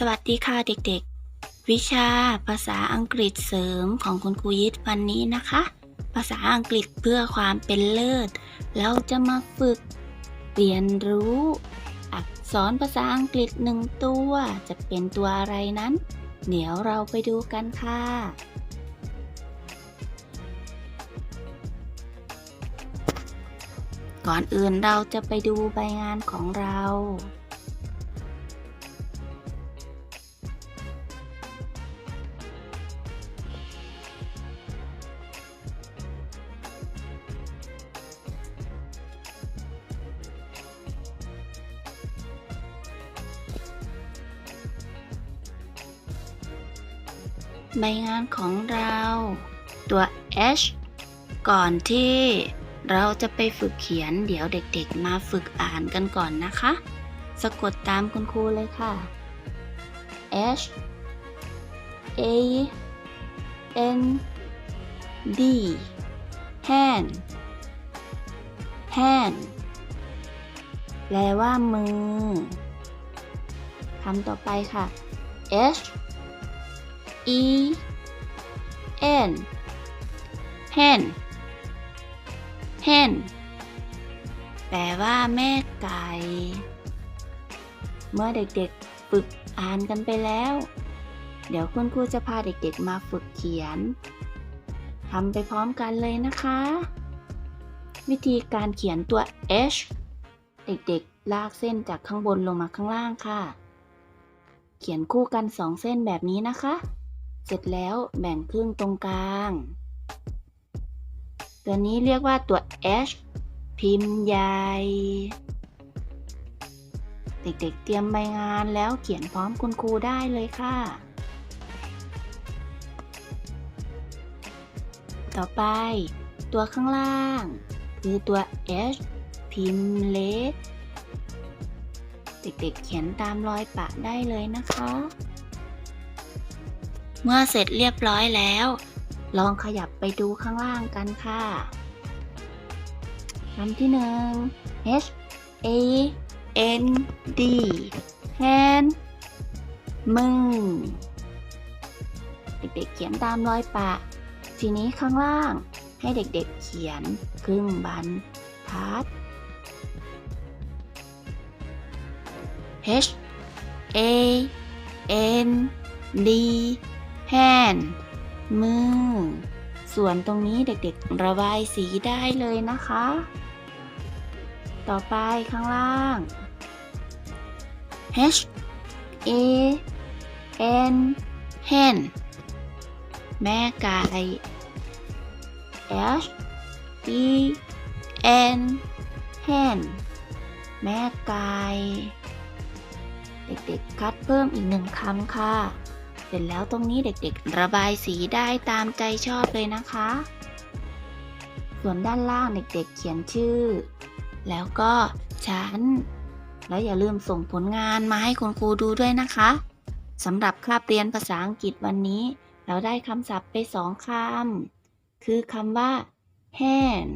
สวัสดีค่ะเด็กๆ วิชาภาษาอังกฤษเสริมของคุณครูยิดวันนี้นะคะ ภาษาอังกฤษเพื่อความเป็นเลิศ เราจะมาฝึกเรียนรู้ อักษรภาษาอังกฤษหนึ่งตัวจะเป็นตัวอะไรนั้น เดี๋ยวเราไปดูกันค่ะ ก่อนอื่นเราจะไปดูใบงานของเรา ใบงานของเรา ตัว H ก่อนที่เราจะไปฝึกเขียน เดี๋ยวเด็กๆ มาฝึกอ่านกันก่อนนะคะ สะกดตามคุณครูเลยค่ะ H A N D hand hand แปลว่ามือคำต่อไปค่ะ H E N hen hen แปลว่าแม่ไก่ เมื่อเด็กๆฝึกอ่านกันไปแล้ว เดี๋ยวคุณครูจะพาเด็กๆมาฝึกเขียนทำไปพร้อมกันเลยนะคะ วิธีการเขียนตัว H เด็กๆ ลากเส้นจากข้างบนลงมาข้างล่างค่ะ เขียนคู่กันสองเส้นแบบนี้นะคะ เสร็จแล้วแบ่งครึ่งตรงกลาง ตัวนี้เรียกว่าตัว H พิมพ์ใหญ่ เด็กๆเตรียมใบงานแล้วเขียนพร้อมคุณครูได้เลยค่ะ ต่อไป ตัวข้างล่าง คือตัว H พิมพ์เล็ก เด็กๆเขียนตามรอยปะได้เลยนะคะ เมื่อเสร็จเรียบร้อยแล้ว ลองขยับไปดูข้างล่างกันค่ะคำที่หนึ่ง H A N D hand มือเด็กๆเขียนตามรอยปะ ทีนี้ข้างล่างให้เด็กๆเขียนครึ่งบรรทัด H A N D hand มือ ส่วนตรงนี้เด็กๆ ระบายสีได้เลยนะคะ ต่อไปข้างล่าง H A N hen แม่ไก่ H E N hen แม่ไก่เด็กๆ คัดเพิ่มอีกหนึ่งคำค่ะ เสร็จแล้วตรงนี้เด็กๆ ระบายสีได้ตามใจชอบเลยนะคะ ส่วนด้านล่างเด็กๆ เขียนชื่อ แล้วก็ชั้น แล้วอย่าลืมส่งผลงานมาให้คุณครูดูด้วยนะคะสำหรับคาบเรียนภาษาอังกฤษวันนี้ เราได้คำศัพท์ไปสองคำคือคำว่า hand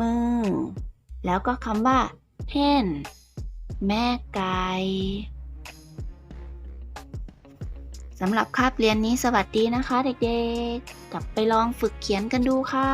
มือ แล้วก็คำว่า hen แม่ไก่ำหรับคาบเรียนนี้สวัสดีนะคะเด็กๆ กลับไปลองฝึกเขียนกันดูค่ะ